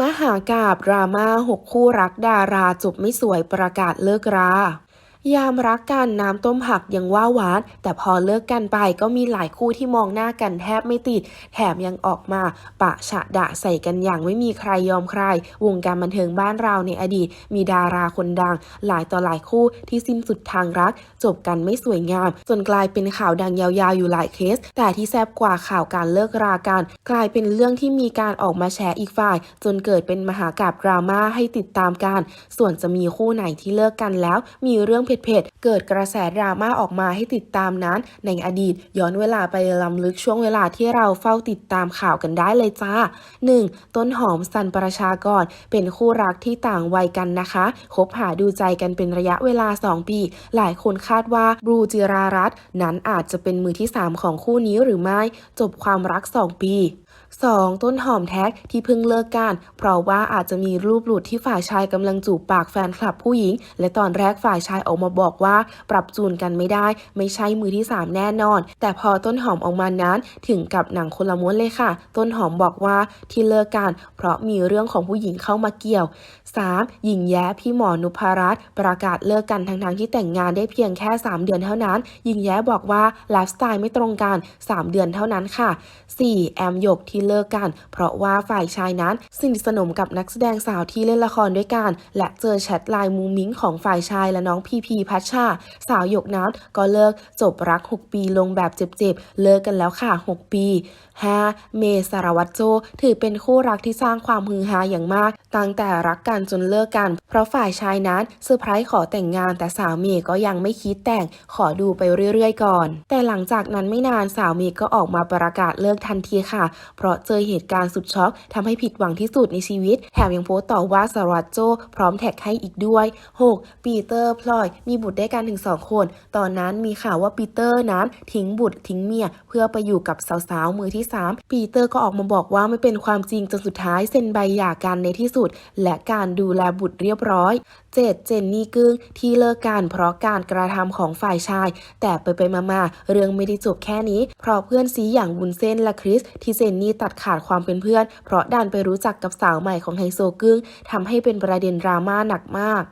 มหากาบดราม่าหกคู่รักดาราจบไม่สวยประกาศเลิกรา ยามรักกันน้ำต้มผักยังว่าหวาน แต่พอเลิกกันไปก็มีหลายคู่ที่มองหน้ากันแทบไม่ติด แถมยังออกมาปะฉะดะใส่กันอย่างไม่มีใครยอมใคร วงการบันเทิงบ้านเราในอดีต มีดาราคนดัง หลายต่อหลายคู่ที่สิ้นสุดทางรัก จบกันไม่สวยงาม จนกลายเป็นข่าวดังยาวๆอยู่หลายเคส แต่ที่แซบกว่าข่าวการเลิกรากันกลายเป็นเรื่องที่มีการออกมาแชร์อีกฝ่าย จนเกิดเป็นมหากาบดราม่าให้ติดตามกันส่วนจะมีคู่ไหนที่เลิกกันแล้ว มีเรื่องเผ็ดๆ เกิดกระแสดราม่าออกมาให้ติดตามนั้น ในอดีตย้อนเวลาไปลำลึกช่วงเวลาที่เราเฝ้าติดตามข่าวกันได้เลยจ้า 1. ต้นหอมสันประชากร เป็นคู่รักที่ต่างวัยกันนะคะคบหาดูใจกันเป็นระยะเวลา 2 ปี หลายคนคาดว่าบรูจิรารัตน์นั้นอาจจะเป็นมือที่ 3 ของคู่นี้หรือไม่ จบความรัก 2 ปี 2. ต้นหอมแท็กที่เพิ่งเลิกกันเพราะว่าอาจจะมีรูปหลุดที่ฝ่ายชายกำลังจูบปากแฟนคลับผู้หญิง และตอนแรกฝ่ายชายออกมาบอกว่า ปรับจูนกันไม่ได้ ไม่ใช่มือที่ 3 แน่นอน แต่พอต้นหอมออกมานั้นถึงกับหนังคนละม้วนเลยค่ะ ต้นหอมบอกว่าที่เลิกกันเพราะมีเรื่องของผู้หญิงเข้ามาเกี่ยว 3. หญิงแย้พี่หมอนุพรัตประกาศเลิกกันทั้งๆที่แต่งงานได้เพียงแค่ 3 เดือนเท่านั้น หญิงแย้บอกว่าไลฟ์สไตล์ไม่ตรงกัน 3 เดือนเท่านั้นค่ะ 4. แอมหยกที่เลิกกัน เพราะว่าฝ่ายชายนั้นสนิทสนมกับนักแสดงสาวที่เล่นละครด้วยกัน และเจอแชทไลน์มูมิงของฝ่ายชายและน้องพีพีพัชชา สาวหยกนั้นก็เลิกจบรัก 6 ปีลงแบบเจ็บๆ เลิกกันแล้วค่ะ 6 ปี 5. เมสารวัตรโจ ถือเป็นคู่รักที่สร้างความฮือฮาอย่างมาก ตั้งแต่รักกันจนเลิกกัน เพราะฝ่ายชายนั้นเซอร์ไพรส์ขอแต่งงานแต่สาวเมย์ก็ยังไม่คิดแต่งขอดูไปเรื่อยๆ ก่อน แต่หลังจากนั้นไม่นานสาวเมย์ก็ออกมาประกาศเลิกทันทีค่ะ เพราะเจอเหตุการณ์สุดช็อกทำให้ผิดหวังที่สุดในชีวิต แถมยังโพสต์ต่อว่าสารวัตรโจ พร้อมแท็กให้อีกด้วย 6. ปีเตอร์พลอยมีบุตรได้กันถึง 2 คน ตอนนั้นมีข่าวว่าปีเตอร์นั้นทิ้งบุตรทิ้งเมีย เพื่อไปอยู่กับสาวๆมือที่ 3 ปีเตอร์ก็ออกมาบอกว่าไม่เป็นความจริงจนสุดท้ายเซ็นใบหย่ากันในที่สุด และการดูแลบุตรเรียบร้อย 7. เจนนี่กึ้งที่เลิกกันเพราะการกระทำของฝ่ายชาย แต่ไปไปมาๆเรื่องไม่ได้จบแค่นี้ เพราะเพื่อนซีอย่างบุญเส้นและคริสที่เจนนี่ตัดขาดความเป็นเพื่อน เพราะดันไปรู้จักกับสาวใหม่ของไฮโซกึ้งทำให้เป็นประเด็นดราม่าหนักมาก